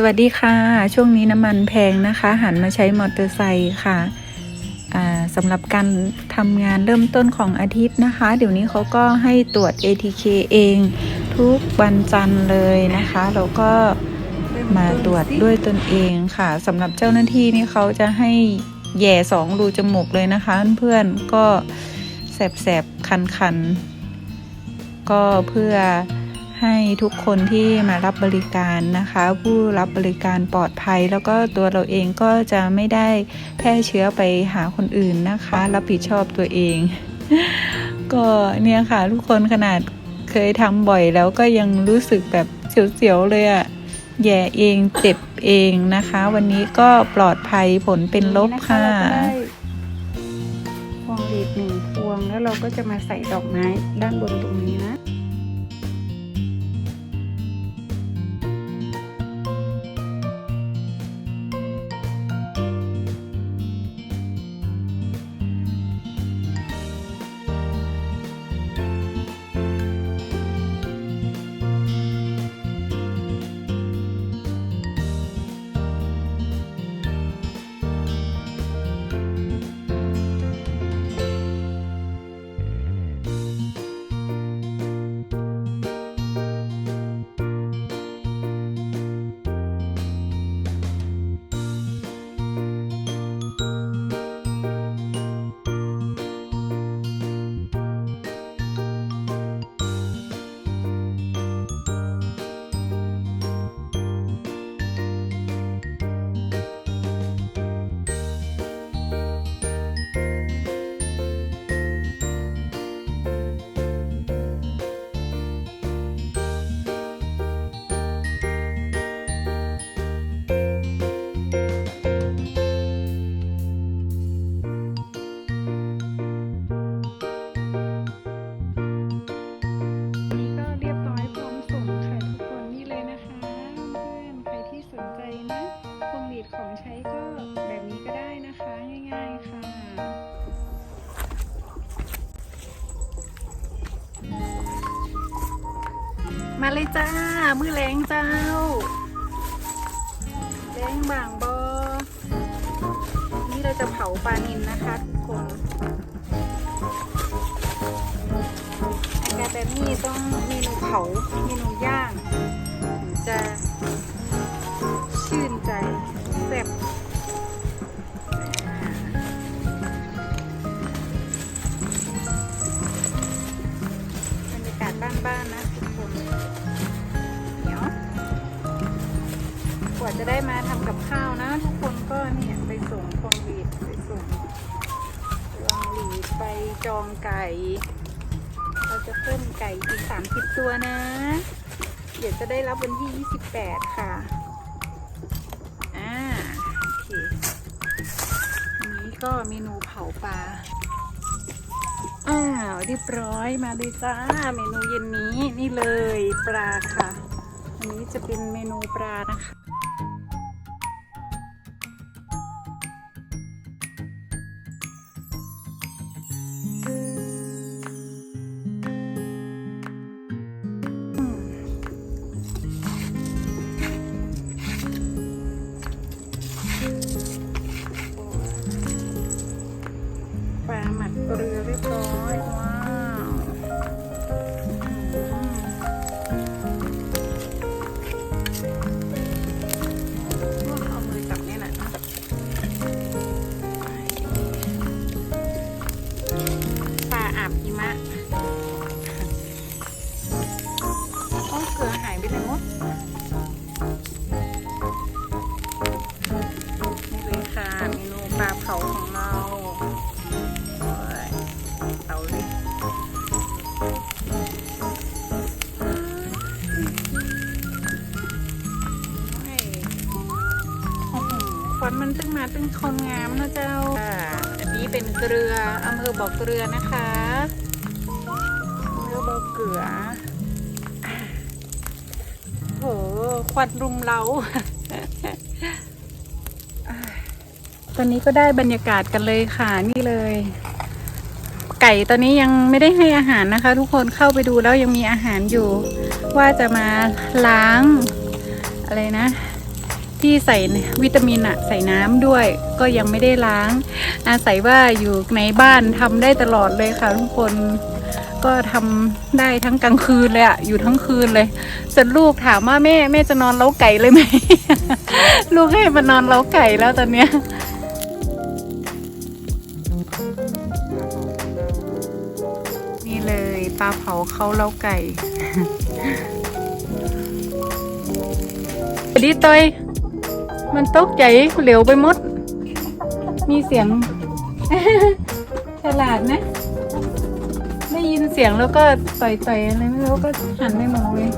สวัสดีค่ะ ช่วงนี้น้ำมันแพงนะคะ หันมาใช้มอเตอร์ไซค์ค่ะสำหรับการทำงานเริ่มต้นของอาทิตย์นะคะ เดี๋ยวนี้เขาก็ให้ตรวจ ATK เอง ทุกวันจันทร์เลยนะคะแล้วก็มาตรวจด้วยตนเองค่ะสำหรับเจ้าหน้าที่นี่เขาจะให้แย่สองรูจมูกเลยนะคะเพื่อนๆก็แสบๆ คันๆ ก็เพื่อ ให้ทุกคนที่มารับบริการนะคะ ผู้รับบริการปลอดภัย แล้วก็ตัวเราเองก็จะไม่ได้แพร่เชื้อไปหาคนอื่นนะคะ รับผิดชอบตัวเอง ก็เนี่ยค่ะ ทุกคนขนาดเคยทำบ่อยแล้วก็ยังรู้สึกแบบเสียวๆเลยอะแย่เองเจ็บเองนะคะ วันนี้ก็ปลอดภัยผลเป็นลบค่ะพวงหลีดหนึ่งพวงแล้วเราก็จะมาใส่ดอกไม้ด้านบนตรงนี้นะ ช้ก็แบบนี้ก็ได้นะคะง่ายๆค่ะ มาเลยจ้า มือแรงเจ้าแรงบางบอนี่เราจะเผาปลานินนะคะทุกคนอาการแบบนี้ต้องเมนูเผา บ้านๆนะทุกคนเดี๋ยวกว่าจะได้มาทำกับข้าวนะ ทุกคนก็เนี่ยไปส่งพวงหลีดไปส่งพวงหลีดไปจองไก่ เราจะเพิ่มไก่อีก30ตัวนะ เดี๋ยวจะได้รับวันที่28ค่ะอ่าโอเคอันนี้ก็เมนูเผาปลา อ้าวเรียบร้อยมาเลยจ้าเมนูเย็นนี้นี่เลยปลาค่ะ อันนี้จะเป็นเมนูปลานะคะาอาบหิมะโอ้เกลือหายไปไหนหมดนี่เลยค่ะเมนูปลาเผาของเราเตาเลยควันมันตึ้งมาตึ้งคนงามนะเจ้า นนี้เป็นเกลืออำเภอบอกเกลือนะคะอำเภอบอกเกลือโหควันรุมเราตอนนี้ก็ได้บรรยากาศกันเลยค่ะนี่เลย ไก่ตอนนี้ยังไม่ได้ให้อาหารนะคะ ทุกคนเข้าไปดูแล้วยังมีอาหารอยู่ ว่าจะมาล้างอะไรนะ ที่ใส่วิตามินอะใส่น้ำด้วย ก็ยังไม่ได้ล้าง อาศัยว่าอยู่ในบ้านทำได้ตลอดเลยค่ะทุกคนก็ทำได้ทั้งกลางคืนเลยอะอยู่ทั้งคืนเลยส่วนลูกถามว่าแม่แม่จะนอนเล้าไก่เลยไหมลูกให้มานอนเล้าไก่แล้วตอนเนี้ยนี่เลยปลาเผาเขาเล้าไก่ดีตอย มันตกใจเหลวไปหมด มีเสียง ฉลาดนะ ได้ยินเสียงแล้วก็ต่อยๆอะไรไม่รู้ก็หันไม่มองเลย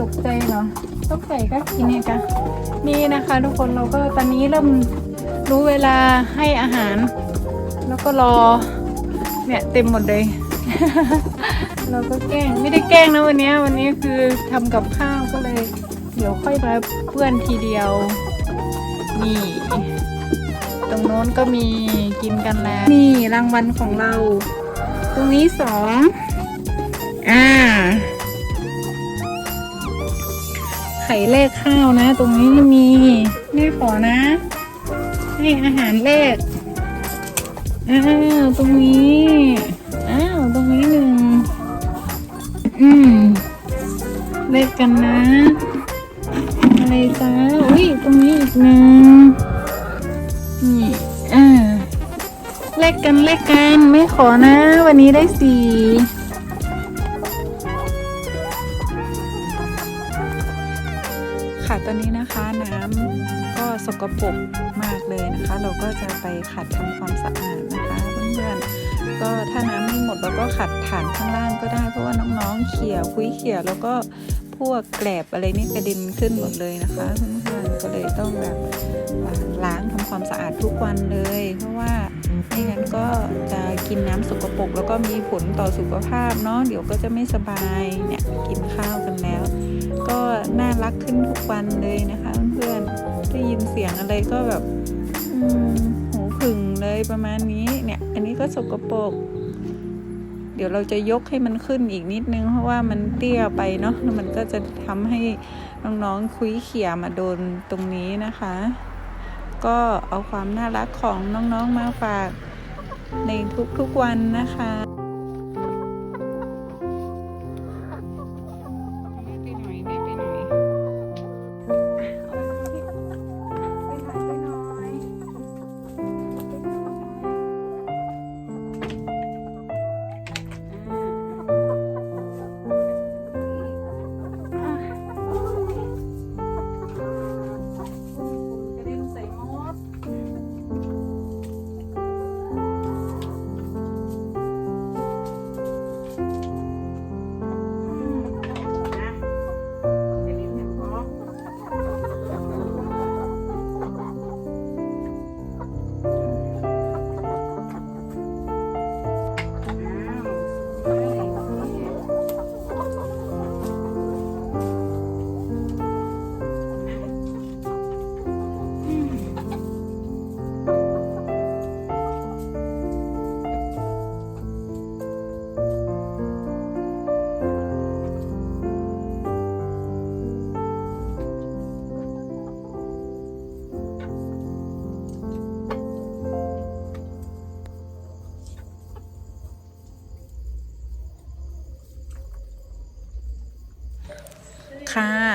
ตกใจเหรอ ตกใจก็กินเนี่ยกะนี่นะคะ ทุกคนเราก็ตอนนี้เริ่มรู้เวลาให้อาหาร แล้วก็รอ เนี่ยเต็มหมดเลย เราก็แกล้งไม่ได้แกล้งนะวันนี้ วันนี้คือทำกับข้าวก็เลย ดี๋ยวค่อยมาเพื่อนทีเดียว นี่ ตรงโน้นก็มีกินกันแล้ว นี่รางวัลของเรา ตรงนี้สองอ่า ไข่แลกข้าวนะ ตรงนี้ไม่มีไม่ขอนะให้อาหารแลกอ้าวตรงนี้อ้าวตรงนี้หนึ่งอืมแลกกันนะ จ้าอุ้ยตรงนี้อีกหนึ่งนี่อ่าแลกกันแลกกันไม่ขอนะ วันนี้ได้สี่ค่ะตอนนี้นะคะน้ำก็สกปรกมากเลยนะคะ เราก็จะไปขัดทำความสะอาดนะคะเพื่อนๆก็ถ้าน้ำไม่หมดเราก็ขัดฐานข้างล่างก็ได้เพราะว่าน้องๆเขี่ยคุยเขี่ยแล้วก็ พวกแกลบอะไรนี่กระเด็นขึ้นหมดเลยนะคะเพื่อนๆก็เลยต้องแบบล้างทำความสะอาดทุกวันเลย เพราะว่าไม่งั้นก็จะกินน้ำสกปรกแล้วก็มีผลต่อสุขภาพเนาะเดี๋ยวก็จะไม่สบายเนี่ยกินข้าวกันแล้ว ก็น่ารักขึ้นทุกวันเลยนะคะเพื่อนๆได้ยินเสียงอะไรก็แบบหูผึ่งเลยประมาณนี้เนี่ย อันนี้ก็สกปรก เดี๋ยวเราจะยกให้มันขึ้นอีกนิดนึง เพราะว่ามันเตี้ยไปเนาะแล้วมันก็จะทำให้น้องๆคุยเขี่ยมาโดนตรงนี้นะคะ ก็เอาความน่ารักของน้องๆมาฝากในทุกๆวันนะคะ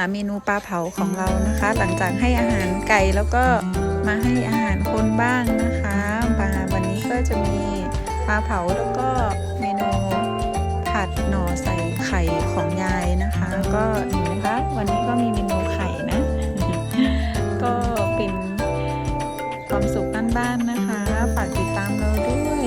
าเมนูปลาเผาของเรานะคะ หลังจากให้อาหารไก่แล้วก็มาให้อาหารคนบ้างนะคะมาวันนี้ก็จะมีปลาเผาแล้วก็เมนูผัดหน่อใส่ไข่ของยายนะคะ ก็เห็นไหมคะวันนี้ก็มีเมนูไข่นะ ก็เป็นความสุขบ้านๆนะคะ ฝากติดตามเราด้วย